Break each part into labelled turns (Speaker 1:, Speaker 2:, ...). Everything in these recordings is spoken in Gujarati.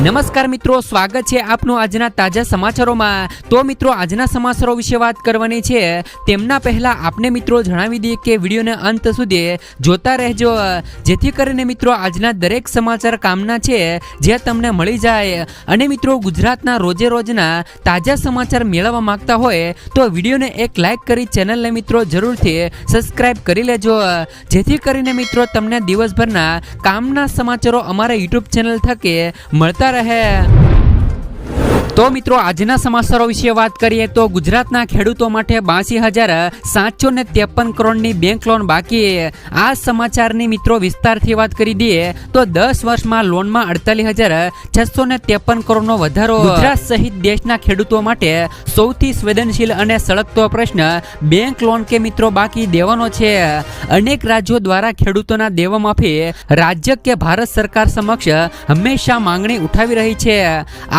Speaker 1: નમસ્કાર મિત્રો, સ્વાગત છે આપનું આજના તાજા સમાચારોમાં. તો મિત્રો, આજના સમાચારો વિશે વાત કરવાની છે. તેમના પહેલા આપને મિત્રો જણાવી દઈએ કે વિડીયોને અંત સુધી જોતા રહેજો. જેથી કરીને મિત્રો, આજના દરેક સમાચાર કામના છે જે તમને મળી જાય. અને મિત્રો, ગુજરાતના રોજે રોજના તાજા સમાચાર મેળવવા માંગતા હોય, તો વિડીયોને એક લાઈક કરી ચેનલને મિત્રો જરૂરથી સબસ્ક્રાઇબ કરી લેજો. જેથી કરીને મિત્રો, તમને દિવસભરના કામના સમાચારો અમારા યુટ્યુબ ચેનલ થકી મળતા રહે તો મિત્રો, આજના સમાચારો વિશે વાત કરીએ તો ગુજરાતના ખેડૂતો માટે બાસી હજાર સાતસો ને ત્રેપન કરોડની બેંક લોન બાકી આ સમાચારની મિત્રો વિસ્તારથી વાત કરી દઈએ તો દસ વર્ષમાં લોનમાં અડતાલીસ હજાર છસો ને ત્રેપન કરોડનો વધારો. ગુજરાત સહિત દેશના ખેડૂતો માટે સૌથી સંવેદનશીલ અને સળગતો પ્રશ્ન બેંક લોન કે મિત્રો બાકી દેવાનો છે. અનેક રાજ્યો દ્વારા ખેડૂતોના દેવા માફી રાજ્ય કે ભારત સરકાર સમક્ષ હંમેશા માંગણી ઉઠાવી રહી છે.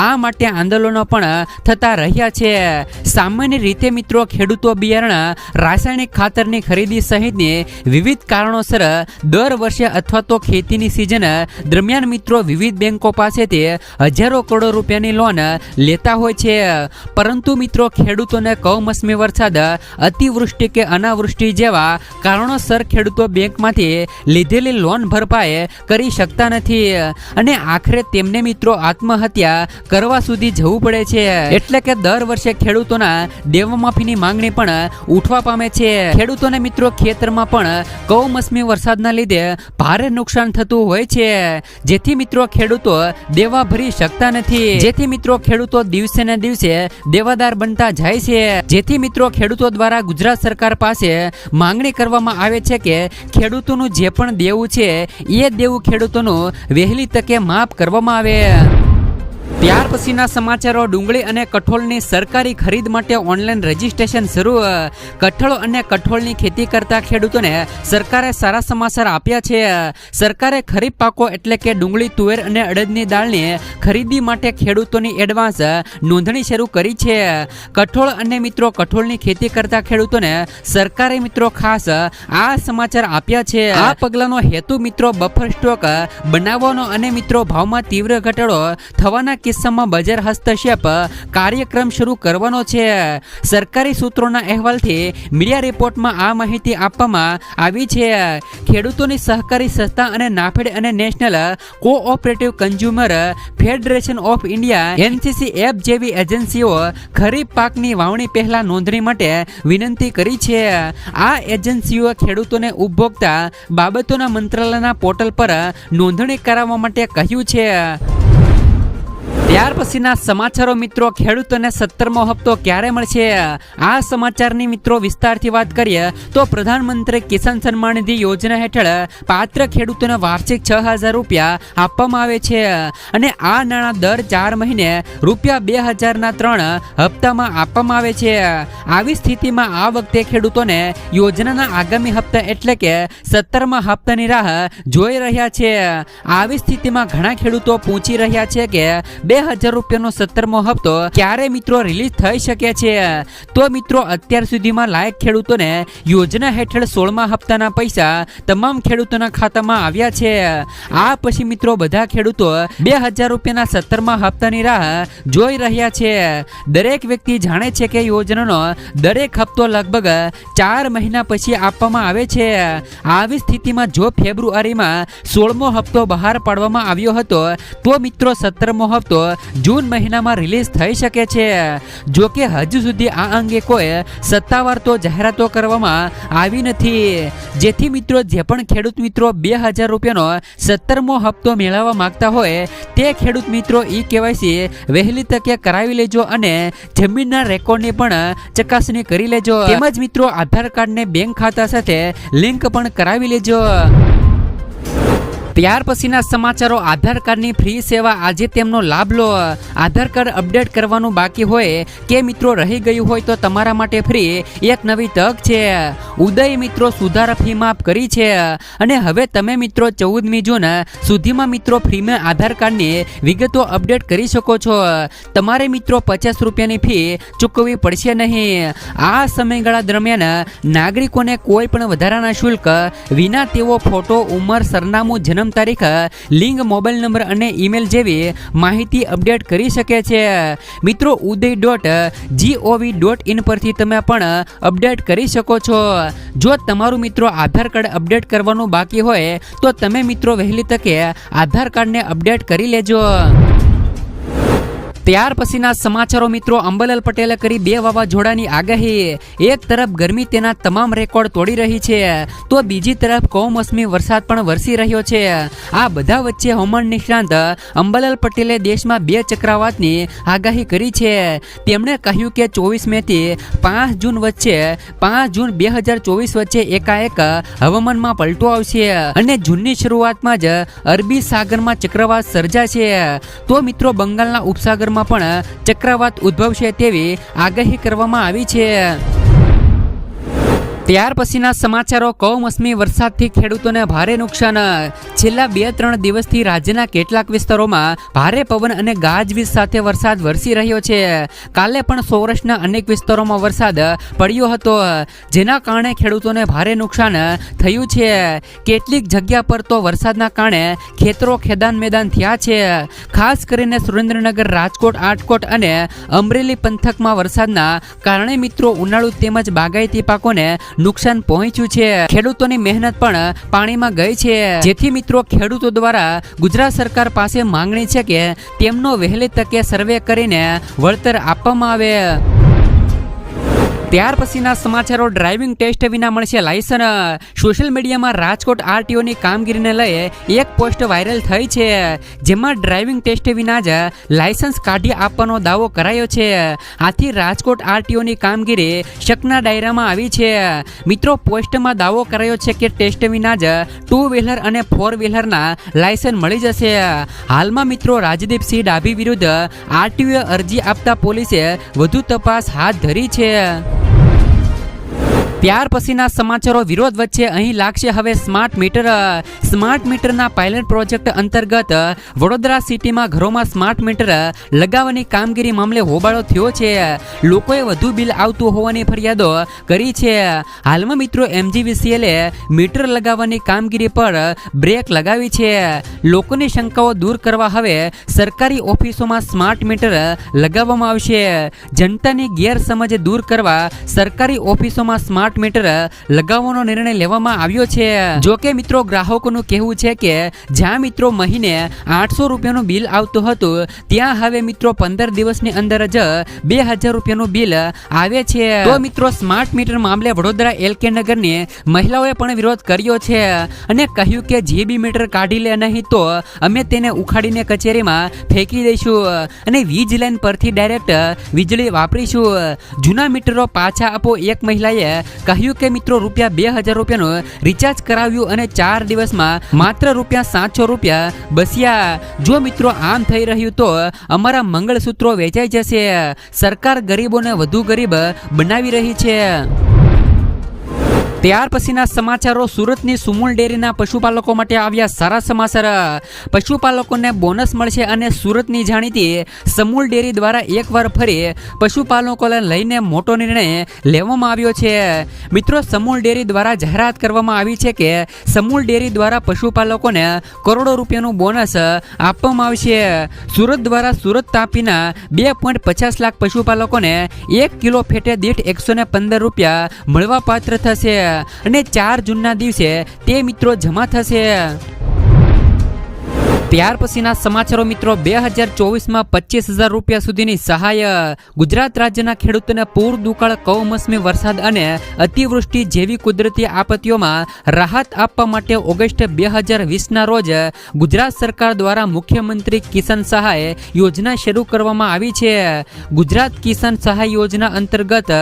Speaker 1: આ માટે આંદોલનો પણ થતા રહ્યા છે. સામાન્ય રીતે મિત્રો, ખેડૂતો બિયારણ રાસાયણિક ખાતરની ખરીદી સહિતની વિવિધ કારણોસર દર વર્ષે અથવા તો ખેતીની સિઝન દરમિયાન મિત્રો વિવિધ બેંકો પાસેથી હજારો કરોડો રૂપિયાની લોન લેતા હોય છે. પરંતુ મિત્રો, ખેડૂતોને કમોસમી વરસાદ અતિવૃષ્ટિ કે અનાવૃષ્ટિ જેવા કારણોસર ખેડૂતો બેંકમાંથી લીધેલી લોન ભરપાઈ કરી શકતા નથી. અને આખરે તેમને મિત્રો આત્મહત્યા કરવા સુધી જવું પડે છે. એટલે કે દર વર્ષે ખેડૂતોના દેવા માફીની માંગણી પણ ઉઠવા પામે છે. ખેડૂતોને મિત્રો, ખેતરમાં પણ કૌમસમી વરસાદના લીધે ભારે નુકસાન થતું હોય છે. જેથી મિત્રો, ખેડૂતો દેવા ભરી શકતા નથી. જેથી મિત્રો, ખેડૂતો દિવસે ને દિવસે દેવાદાર બનતા જાય છે. જેથી મિત્રો, ખેડૂતો દ્વારા ગુજરાત સરકાર પાસે માંગણી કરવામાં આવે છે કે ખેડૂતોનું જે પણ દેવું છે, એ દેવું ખેડૂતોનું વહેલી તકે માફ કરવામાં આવે. ત્યાર પછીના સમાચારો, ડુંગળી અને કઠોળની સરકારી ખરીદ માટે ઓનલાઈન રજીસ્ટ્રેશન શરૂ કઠોળ અને કઠોળની ખેતી કરતા ખેડૂતોને સરકારે સારા સમાચાર આપ્યા છે. સરકારે ખરીફ પાકો એટલે કે ડુંગળી, તુવેર અને અડદની દાળની ખરીદી માટે ખેડૂતોની એડવાન્સ નોંધણી શરૂ કરી છે. કઠોળ અને મિત્રો, કઠોળની ખેતી કરતા ખેડૂતોને સરકારે મિત્રો ખાસ આ સમાચાર આપ્યા છે. આ પગલાંનો હેતુ મિત્રો બફર સ્ટોક બનાવવાનો અને મિત્રો ભાવમાં તીવ્ર ઘટાડો થવાના કિસ્સામાં બજાર હસ્તક્ષેપ કાર્યક્રમ શરૂ કરવાનો છે. સરકારી સૂત્રોના અહેવાલથી મીડિયા રિપોર્ટમાં આ માહિતી આપવામાં આવી છે. ખેડૂતોની સહકારી સંસ્થા અને નાફેડ અને national cooperative consumer federation of India, NCC F જેવી એજન્સીઓ ખરીફ પાકની વાવણી પહેલા નોંધણી માટે વિનંતી કરી છે. આ એજન્સીઓ ખેડૂતોને ઉપભોક્તા બાબતોના મંત્રાલયના પોર્ટલ પર નોંધણી કરાવવા માટે કહ્યું છે. ત્યાર પછીના સમાચારો મિત્રો, ખેડૂતોને સત્તરમો હપ્તો ક્યારે મળશે? આ સમાચારની મિત્રો વિસ્તારથી વાત કરીએ, તો પ્રધાનમંત્રી કિસાન સન્માન નિધિ યોજના હેઠળ પાત્ર ખેડૂતોને વાર્ષિક છ હજાર રૂપિયા આપવામાં આવે છે. અને આ નાણાં દર ચાર મહિને રૂપિયા બે હજારના ત્રણ હપ્તામાં આપવામાં આવે છે. આવી સ્થિતિમાં આ વખતે ખેડૂતોને યોજનાના આગામી હપ્તા એટલે કે સત્તરમા હપ્તાની રાહ જોઈ રહ્યા છે. આવી સ્થિતિમાં ઘણા ખેડૂતો પૂછી રહ્યા છે કે બે હજાર રૂપિયાનો સત્તરમો હપ્તો ક્યારે મિત્રો રિલીઝ થઈ શકે છે? તો મિત્રો, અત્યાર સુધીમાં લાયક ખેડૂતોને યોજના હેઠળ સોળમા હપ્તાના પૈસા તમામ ખેડૂતોના ખાતામાં આવ્યા છે. આ પછી મિત્રો, બધા ખેડૂતો બે હજાર રૂપિયાના સત્તરમા હપ્તાની રાહ જોઈ રહ્યા છે. દરેક વ્યક્તિ જાણે છે કે યોજનાનો દરેક હપ્તો લગભગ ચાર મહિના પછી આપવામાં આવે છે. આવી સ્થિતિમાં જો ફેબ્રુઆરીમાં સોળમો હપ્તો બહાર પાડવામાં આવ્યો હતો, તો મિત્રો, સત્તરમો હપ્તો જૂન મહિનામાં રિલીઝ થઈ શકે છે. જો કે હજુ સુધી આ અંગે કોઈ સત્તાવાર તો જાહેરાતો કરવામાં આવી નથી. જેથી મિત્રો, જે પણ ખેડૂત મિત્રો બે હજાર રૂપિયાનો સત્તરમો હપ્તો મેળવવા માંગતા હોય, તે ખેડૂત મિત્રો ઈ કેવાયસી વહેલી તકે કરાવી લેજો અને જમીનના રેકોર્ડની પણ ચકાસણી કરી લેજો. તેમજ મિત્રો, આધાર કાર્ડને બેંક ખાતા સાથે લિંક પણ કરાવી લેજો. ત્યાર પછીના સમાચારો. આધાર કાર્ડની ફ્રી સેવા આજે તેમનો લાભ લો. આધાર કાર્ડ અપડેટ કરવાનું બાકી હોય કે મિત્રો રહી ગયું હોય તો તમારા માટે ફ્રી. એક નવી તક છે. ઉદય મિત્રો સુધારા ફી માફ કરી છે. અને હવે તમે મિત્રો ચૌદમી જૂન સુધીમાં મિત્રો ફ્રીમાં આધાર કાર્ડની વિગતો અપડેટ કરી શકો છો. તમારે મિત્રો પચાસ રૂપિયાની ફી ચૂકવવી પડશે નહીં. આ સમયગાળા દરમિયાન નાગરિકોને કોઈ પણ વધારાના શુલ્ક વિના તેઓ ફોટો, ઉંમર, સરનામું, જન્મ તારીખ લિંક મોબાઈલ નંબર અને ઈમેલ જેવી માહિતી અપડેટ કરી શકે છે. મિત્રો, Uday dot gov dot in પરથી તમે પણ અપડેટ કરી શકો છો. જો તમારું મિત્રો આધાર કાર્ડ અપડેટ કરવાનું બાકી હોય, તો તમે મિત્રો વહેલી તકે આધાર કાર્ડને અપડેટ કરી લેજો. ત્યાર પછીના સમાચારો મિત્રો, અંબલાલ પટેલે કરી બે વાવાઝોડાની આગાહી. એક તરફ ગરમી તેના તમામ રેકોર્ડ તોડી રહી છે, તો બીજી તરફ કમોસમી વરસાદ પણ વરસી રહ્યો છે. આ બધા વચ્ચે હવામાન નિષ્ણાંત અંબલાલ પટેલે દેશમાં બે ચક્રવાતની આગાહી કરી છે. તેમણે કહ્યું કે ચોવીસ મે થી પાંચ જૂન વચ્ચે, પાંચ જૂન બે હજાર ચોવીસ વચ્ચે એકાએક હવામાનમાં પલટો આવશે અને જૂનની શરૂઆતમાં જ અરબી સાગરમાં ચક્રવાત સર્જાશે. તો મિત્રો, બંગાળના ઉપસાગરમાં પણ ચક્રવાત ઉદ્ભવશે તેવી આગાહી કરવામાં આવી છે. ત્યાર પછીના સમાચારો કમોસમી વરસાદથી ખેડૂતોને ભારે નુકસાન. છેલ્લા બે ત્રણ દિવસથી રાજ્યના કેટલાક વિસ્તારોમાં ભારે પવન અને ગાજવીજ સાથે વરસાદ વરસી રહ્યો છે. કાલે પણ સૌરાષ્ટ્રના અનેક વિસ્તારોમાં વરસાદ પડ્યો હતો. જેના કારણે ખેડૂતોને ભારે નુકસાન થયું છે. કેટલીક જગ્યા પર તો વરસાદના કારણે ખેતરો ખેદાન મેદાન થયા છે. ખાસ કરીને સુરેન્દ્રનગર, રાજકોટ, આટકોટ અને અમરેલી પંથકમાં વરસાદના કારણે મિત્રો ઉનાળુ તેમજ બાગાયતી પાકોને નુકસાન પહોંચ્યું છે. ખેડૂતોની મહેનત પણ પાણીમાં ગઈ છે. જેથી મિત્રો, ખેડૂતો દ્વારા ગુજરાત સરકાર પાસે માંગણી છે કે તેમનો વહેલી તકે સર્વે કરીને વળતર આપવામાં આવે. ત્યાર પછીના સમાચારો ડ્રાઇવિંગ ટેસ્ટ વિના મળશે. લાયસન્સ સોશિયલ મીડિયામાં રાજકોટ આરટીઓની કામગીરીને લઈ એક પોસ્ટ વાયરલ થઈ છે. જેમાં ડ્રાઇવિંગ ટેસ્ટ વિના જ લાયસન્સ કાઢી આપવાનો દાવો કરાયો છે. આથી રાજકોટ આરટીઓની કામગીરી શકના ડાયરામાં આવી છે. મિત્રો, પોસ્ટમાં દાવો કરાયો છે કે ટેસ્ટ વિના જ ટુ વ્હીલર અને ફોર વ્હીલરના લાયસન્સ મળી જશે. હાલમાં મિત્રો રાજદીપસિંહ ડાભી વિરુદ્ધ આરટીઓએ અરજી આપતા પોલીસે વધુ તપાસ હાથ ધરી છે. ત્યાર પછીના સમાચારો વિરોધ વચ્ચે અહીં લાગશે હવે સ્માર્ટ મીટર સ્માર્ટ મીટરના પાયલટ પ્રોજેક્ટ અંતર્ગત વડોદરા સિટીમાં ઘરોમાં સ્માર્ટ મીટર લગાવવાની કામગીરી મામલે હોબાળો થયો છે. લોકોએ વધુ બિલ આવતું હોવાની ફરિયાદો કરી છે. હાલમાં મિત્રો એમજીવીસીએલે મીટર લગાવવાની કામગીરી પર બ્રેક લગાવી છે. લોકોની શંકાઓ દૂર કરવા હવે સરકારી ઓફિસોમાં સ્માર્ટ મીટર લગાવવામાં આવશે. જનતાની ગેરસમજ દૂર કરવા સરકારી ઓફિસોમાં સ્માર્ટ મીટર લગાવવાનો નિર્ણય લેવામાં આવ્યો છે. જો કે મિત્રો, ગ્રાહકોનું કહેવું છે કે, જ્યાં મિત્રો મહિને આઠસો રૂપિયાનું બિલ આવતું હતું, ત્યાં હવે મિત્રો પંદર દિવસની અંદર જ બે હજાર રૂપિયાનું બિલ આવે છે. તો મિત્રો, સ્માર્ટ મીટર મામલે વડોદરા એલકે નગરની મહિલાઓએ પણ વિરોધ કર્યો છે અને કહ્યું કે, જે બી મીટર કાઢી લે નહીં તો અમે તેને ઉખાડીને કચેરીમાં ફેંકી દઈશું. અને વીજ લાઇન પરથી ડાયરેક્ટ વીજળી વાપરીશું. જૂના મીટરો પાછા આપો એક મહિલાએ કહ્યું કે મિત્રો, રૂપિયા બે હજાર રૂપિયાનું રિચાર્જ કરાવ્યું અને ચાર દિવસમાં માત્ર રૂપિયા સાતસો રૂપિયા બસ્યા. જો મિત્રો, આમ થઈ રહ્યું તો અમારા મંગળસૂત્રો વેચાઈ જશે. સરકાર ગરીબોને વધુ ગરીબ બનાવી રહી છે. ત્યાર પછીના સમાચારો સુરતની સુમૂલ ડેરીના પશુપાલકો માટે આવ્યા સારા સમાચાર. પશુપાલકોને બોનસ મળશે અને સુરતની જાણીતી સમૂલ ડેરી દ્વારા એકવાર ફરી પશુપાલકોને લઈને મોટો નિર્ણય લેવામાં આવ્યો છે. મિત્રો, સમૂલ ડેરી દ્વારા જાહેરાત કરવામાં આવી છે કે સમૂલ ડેરી દ્વારા પશુપાલકોને કરોડો રૂપિયાનું બોનસ આપવામાં આવશે. સુરત દ્વારા સુરત તાપીના બે પોઈન્ટ પચાસ લાખ પશુપાલકોને એક કિલો ફેટે દીઠ એકસો પંદર રૂપિયા મળવા પાત્ર થશે. અને ચાર જૂનના દિવસે તે મિત્રો જમા થશે. ત્યાર પછીના સમાચારો મિત્રો બે હજાર ચોવીસમાં પચીસ હજાર રૂપિયા સુધીની સહાય. ગુજરાત રાજ્યના ખેડૂતોને પૂર, દુકાળ, કૌમોસમી વરસાદ અને અતિવૃષ્ટિ જેવી કુદરતી આપત્તિઓમાં રાહત આપવા માટે ઓગસ્ટ બે હજાર વીસના રોજ ગુજરાત સરકાર દ્વારા મુખ્યમંત્રી કિસાન સહાય યોજના શરૂ કરવામાં આવી છે. ગુજરાત કિસાન સહાય યોજના અંતર્ગત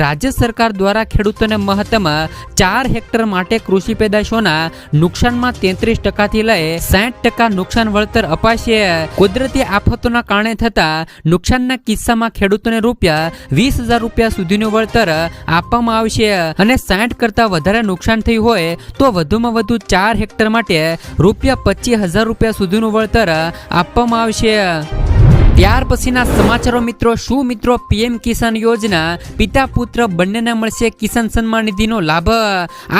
Speaker 1: રાજ્ય સરકાર દ્વારા ખેડૂતોને મહત્તમ ચાર હેક્ટર માટે કૃષિ પેદાશોના નુકસાનમાં તેત્રીસ ટકાથી લઈ સાઠ ટકા નુકસાન વળતર અપાશે. કુદરતી આફતોના કારણે થતા નુકસાનના કિસ્સામાં ખેડૂતોને રૂપિયા વીસ હજાર રૂપિયા સુધીનું વળતર આપવામાં આવશે અને સાઠ કરતાં વધારે નુકસાન થયું હોય તો વધુમાં વધુ ચાર હેક્ટર માટે રૂપિયા પચીસ હજાર રૂપિયા સુધીનું વળતર આપવામાં આવશે. ત્યાર પછીના સમાચારો મિત્રો, શું મિત્રો પીએમ કિસાન યોજના પિતા પુત્ર બંનેને મળશે કિસાન સન્માન નિધિનો લાભ?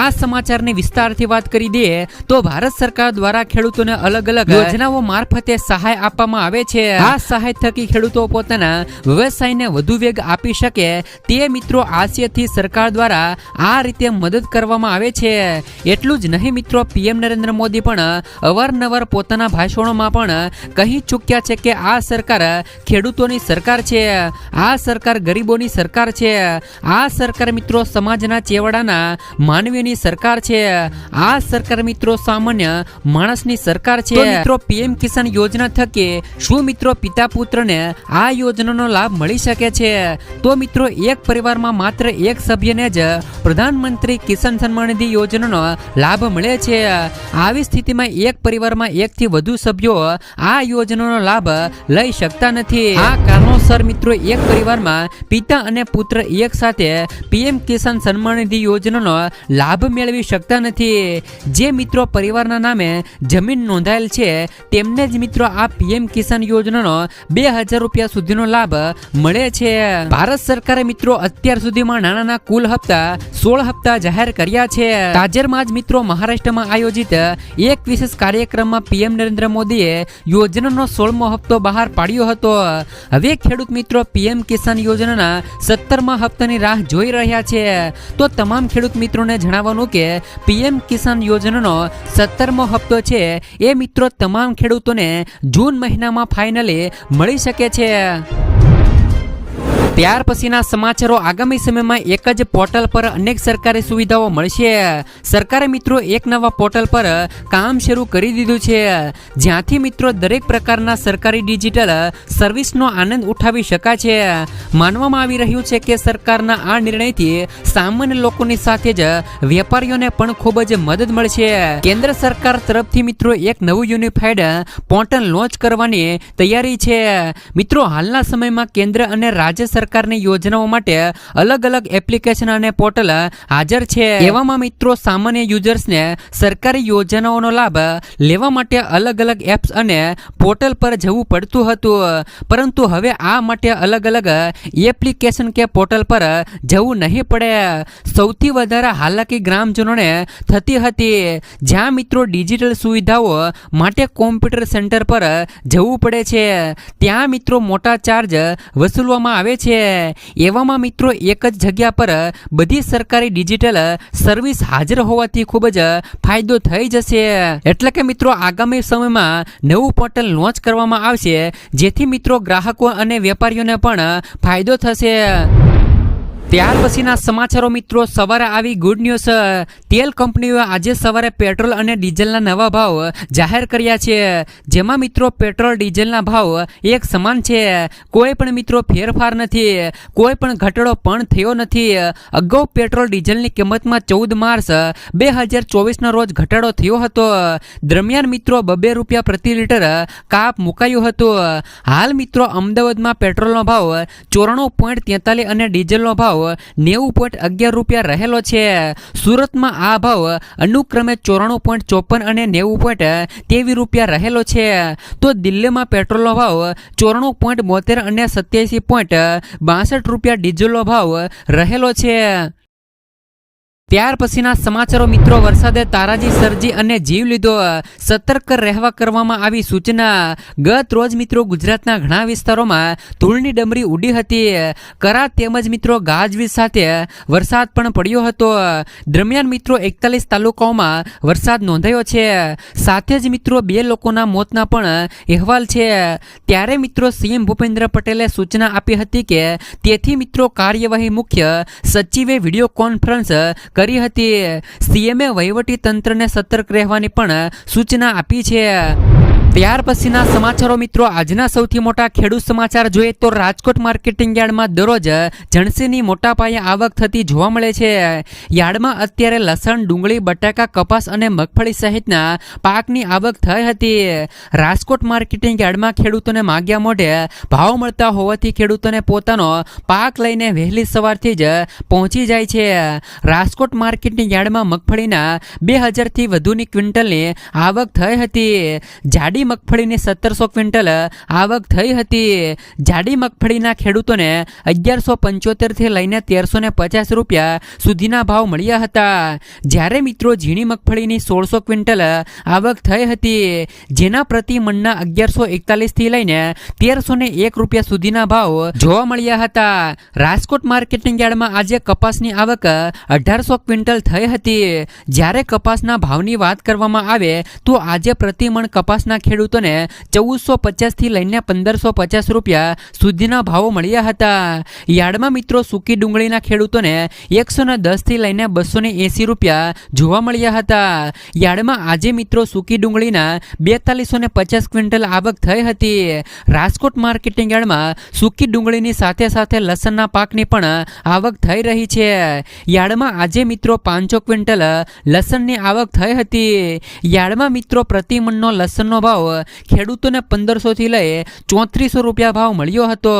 Speaker 1: આ સમાચારની વિસ્તારથી વાત કરી દઈએ તો ભારત સરકાર દ્વારા ખેડૂતોને અલગ અલગ યોજનાઓ મારફતે સહાય આપવામાં આવે છે. આ સહાય થકી ખેડૂતો પોતાના વ્યવસાયને વધુ વેગ આપી શકે તે મિત્રો આશયથી સરકાર દ્વારા આ રીતે મદદ કરવામાં આવે છે. એટલું જ નહીં મિત્રો, પીએમ નરેન્દ્ર મોદી પણ અવારનવાર પોતાના ભાષણોમાં પણ કહી ચૂક્યા છે કે આ સરકાર ખેડૂતોની સરકાર છે, આ સરકાર ગરીબોની સરકાર છે, આ સરકાર મિત્રો સમાજના ચેવડાના, માનવીની સરકાર છે, આ સરકાર મિત્રો સામાન્ય માણસની સરકાર છે. મિત્રો પીએમ કિસાન યોજના થકી શું મિત્રો પિતા પુત્રને આ યોજનાનો લાભ મળી શકે છે? તો મિત્રો એક પરિવારમાં માત્ર એક સભ્યને જ પ્રધાનમંત્રી કિસાન સન્માન નિધિ યોજનાનો લાભ મળે છે. આવી સ્થિતિમાં એક પરિવારમાં એકથી વધુ સભ્યો આ યોજનાનો લાભ લઈ શકતા નથી. આ કારણોસર મિત્રો, એક પરિવારમાં પિતા અને પુત્ર એક સાથે પીએમ કિસાન સન્માન નિધિ યોજનાનો લાભ મેળવી શકતા નથી. જે મિત્રો પરિવારના નામે જમીન નોંધાયેલ છે, તેમને જ મિત્રો આ પીએમ કિસાન યોજનાનો બે હજાર રૂપિયા સુધીનો લાભ મળે છે. ભારત સરકારે મિત્રો અત્યાર સુધીમાં નાણાંના કુલ હપ્તા સોળ હપ્તા જાહેર કર્યા છે. તાજેરમાં જ મિત્રો મહારાષ્ટ્રમાં આયોજિત એક વિશેષ કાર્યક્રમમાં પીએમ નરેન્દ્ર મોદીએ યોજનાનો સોળમો હપ્તો બહાર પાડ્યો હતો. હવે ખેડૂત મિત્રો, પીએમ કિસાન યોજનાના સત્તરમા હપ્તાની રાહ જોઈ રહ્યા છે. તો તમામ ખેડૂત મિત્રોને જણાવવાનું કે, પીએમ કિસાન યોજનાનો સત્તરમો હપ્તો છે. એ મિત્રો, તમામ ખેડૂતોને જૂન મહિનામાં ફાઇનલી મળી શકે છે. ત્યાર પછીના સમાચારો આગામી સમયમાં એક જ પોર્ટલ પર અનેક સરકારી સુવિધાઓ મળશે. સરકારે મિત્રો એક નવા પોર્ટલ પર કામ શરૂ કરી દીધું છે. જ્યાંથી મિત્રો દરેક પ્રકારના સરકારી ડિજિટલ સર્વિસનો આનંદ ઉઠાવી શકાય છે માનવામાં આવી રહ્યું છે કે સરકારના આ નિર્ણયથી સામાન્ય લોકોની સાથે જ વેપારીઓને પણ ખૂબ જ મદદ મળશે. કેન્દ્ર સરકાર તરફથી મિત્રો એક નવું યુનિફાઈડ પોર્ટલ લોન્ચ કરવાની તૈયારી છે. મિત્રો, હાલના સમયમાં કેન્દ્ર અને રાજ્ય સરકારની યોજનાઓ માટે અલગ અલગ એપ્લિકેશન અને પોર્ટલ હાજર છે. એવામાં મિત્રો સામાન્ય યુઝર્સને સરકારી યોજનાઓનો લાભ લેવા માટે અલગ અલગ એપ્સ અને પોર્ટલ પર જવું પડતું હતું. પરંતુ હવે આ માટે અલગ અલગ એપ્લિકેશન કે પોર્ટલ પર જવું નહીં પડે. સૌથી વધારે હાલાકી ગ્રામજનોને થતી હતી. જ્યાં મિત્રો ડિજિટલ સુવિધાઓ માટે કોમ્પ્યુટર સેન્ટર પર જવું પડે છે. ત્યાં મિત્રો મોટા ચાર્જ વસૂલવામાં આવે છે. એવામાં મિત્રો એક જ જગ્યા પર બધી સરકારી ડિજિટલ સર્વિસ હાજર હોવાથી ખૂબ જ ફાયદો થઈ જશે. એટલે કે મિત્રો આગામી સમયમાં નવું પોર્ટલ લોન્ચ કરવામાં આવશે, જેથી મિત્રો ગ્રાહકો અને વેપારીઓને પણ ફાયદો થશે. ત્યાર પછીના સમાચારો મિત્રો, સવારે આવી ગુડ ન્યૂઝ તેલ કંપનીઓએ આજે સવારે પેટ્રોલ અને ડીઝલના નવા ભાવ જાહેર કર્યા છે. જેમાં મિત્રો, પેટ્રોલ, ડીઝલના ભાવ એક સમાન છે. કોઈ પણ મિત્રો ફેરફાર નથી. કોઈ પણ ઘટાડો પણ થયો નથી. અગાઉ પેટ્રોલ, ડીઝલની કિંમતમાં ચૌદ માર્ચ બે હજાર ચોવીસના રોજ ઘટાડો થયો હતો. દરમિયાન મિત્રો, બબે રૂપિયા પ્રતિ લીટર કાપ મુકાયું હતું. હાલ મિત્રો, અમદાવાદમાં પેટ્રોલનો ભાવ, ચોરાણું પોઈન્ટ તેતાલીસ અને ડીઝલનો ભાવ નેવું પોઈન્ટ અગિયાર રૂપિયા રહેલો છે. સુરતમાં આ ભાવ અનુક્રમે ચોરાણું પોઈન્ટ ચોપન અને નેવું પોઈન્ટ તેવી રૂપિયા રહેલો છે. તો દિલ્હીમાં પેટ્રોલનો ભાવ ચોરાણું પોઈન્ટ બોતેર અને સત્યાસી પોઈન્ટ બાસઠ રૂપિયા ડીઝલનો ભાવ રહેલો છે. ત્યાર પછીના સમાચારો મિત્રો, વરસાદે તારાજી સર્જી અને જીવ લીધો સતર્ક રહેવા કરવામાં આવી સૂચના. ગત રોજ મિત્રો ગુજરાતના ઘણા વિસ્તારોમાં ધૂળની ડમરી ઉડી હતી. કરા તેમજ મિત્રો ગાજવીજ સાથે વરસાદ પણ પડ્યો હતો. દરમિયાન મિત્રો એકતાલીસ તાલુકાઓમાં વરસાદ નોંધાયો છે. સાથે જ મિત્રો બે લોકોના મોતના પણ અહેવાલ છે. ત્યારે મિત્રો સીએમ ભૂપેન્દ્ર પટેલે સૂચના આપી હતી કે, તેથી મિત્રો કાર્યવાહી મુખ્ય, સચિવે વીડિયો કોન્ફરન્સ કરી હતી. સીએમએ વહીવટી તંત્રને સતર્ક રહેવાની પણ સૂચના આપી છે. ત્યાર પછીના સમાચારો મિત્રો, આજના સૌથી મોટા ખેડૂત સમાચાર જોઈએ તો રાજકોટ માર્કેટિંગ યાર્ડમાં દરરોજ જણસીની મોટા પાયે આવક થતી જોવા મળે છે. યાર્ડમાં અત્યારે લસણ, ડુંગળી, બટાકા, કપાસ અને મગફળી સહિતના પાકની આવક થઈ હતી. રાજકોટ માર્કેટિંગ યાર્ડમાં ખેડૂતોને માગ્યા મોઢે ભાવ મળતા હોવાથી ખેડૂતોને પોતાનો પાક લઈને વહેલી સવારથી જ પહોંચી જાય છે. રાજકોટ માર્કેટિંગ યાર્ડમાં મગફળીના બે હજારથી વધુની ક્વિન્ટલની આવક થઈ હતી. જાડી મગફળીની સત્તરસો ક્વિન્ટલ આવક થઈ હતી. જાડી મગફળીના ખેડૂતોને અગિયારસો પંચોતેરથી લઈને તેરસો ને પચાસ રૂપિયા સુધીના ભાવ મળ્યા હતા. જ્યારે મિત્રો ઝીણી મગફળીની સોળસો ક્વિન્ટલ આવક થઈ હતી, જેના પ્રતિ મણના અગિયારસો એકતાલીસથી લઈને તેરસો ને એક રૂપિયા સુધીના ભાવ જોવા મળ્યા હતા. રાજકોટ માર્કેટિંગ યાર્ડમાં આજે કપાસની આવક અઢારસો ક્વિન્ટલ થઈ હતી. જ્યારે કપાસના ભાવની વાત કરવામાં આવે, તો આજે પ્રતિમણ કપાસના ખેડૂતોને ચૌદસો પચાસથી લઈને પંદરસો પચાસ રૂપિયા સુધીના ભાવો મળ્યા હતા. યાર્ડમાં મિત્રો સૂકી ડુંગળીના ખેડૂતોને એકસો ને દસથી લઈને બસો ને એંસી રૂપિયા જોવા મળ્યા હતા. યાર્ડમાં આજે મિત્રો સૂકી ડુંગળીના બેતાલીસો ને પચાસ ક્વિન્ટલ આવક થઈ હતી. રાજકોટ માર્કેટિંગ યાર્ડમાં સૂકી ડુંગળીની સાથે સાથે લસણના પાકની પણ આવક થઈ રહી છે. યાર્ડમાં આજે મિત્રો પાંચસો ક્વિન્ટલ લસણની આવક થઈ હતી. યાર્ડમાં મિત્રો પ્રતિમણનો લસણનો ભાવ ખેડૂતોને પંદરસોથી લઈ ચોત્રીસો રૂપિયા ભાવ મળ્યો હતો.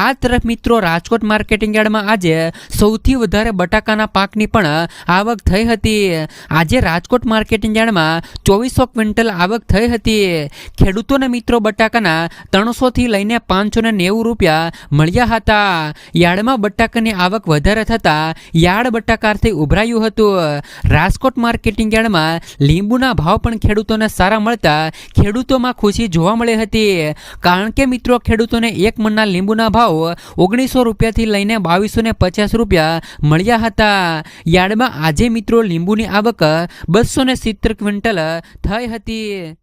Speaker 1: આ તરફ મિત્રો રાજકોટ માર્કેટિંગ યાર્ડમાં આજે સૌથી વધારે બટાકાના પાકની પણ આવક થઈ હતી. આજે રાજકોટ માર્કેટિંગ યાર્ડમાં ચોવીસો ક્વિન્ટલ આવક થઈ હતી. ખેડૂતોને મિત્રો બટાકાના ત્રણસોથી લઈને પાંચસો ને નેવું રૂપિયા મળ્યા હતા. યાર્ડમાં બટાકાની આવક વધારે થતાં યાર્ડ બટાકાથી ઉભરાયું હતું. રાજકોટ માર્કેટિંગ યાર્ડમાં લીંબુના ભાવ પણ ખેડૂતોને સારા મળતા ખેડૂતોમાં ખુશી જોવા મળી હતી. કારણ કે મિત્રો, ખેડૂતોને એક મણના લીંબુના ભાવ ઓગણીસો રૂપિયાથી લઈને બાવીસો ને પચાસ રૂપિયા મળ્યા હતા. યાર્ડમાં આજે મિત્રો લીંબુની આવક બસો ને સિત્તેર ક્વિન્ટલ થઈ હતી.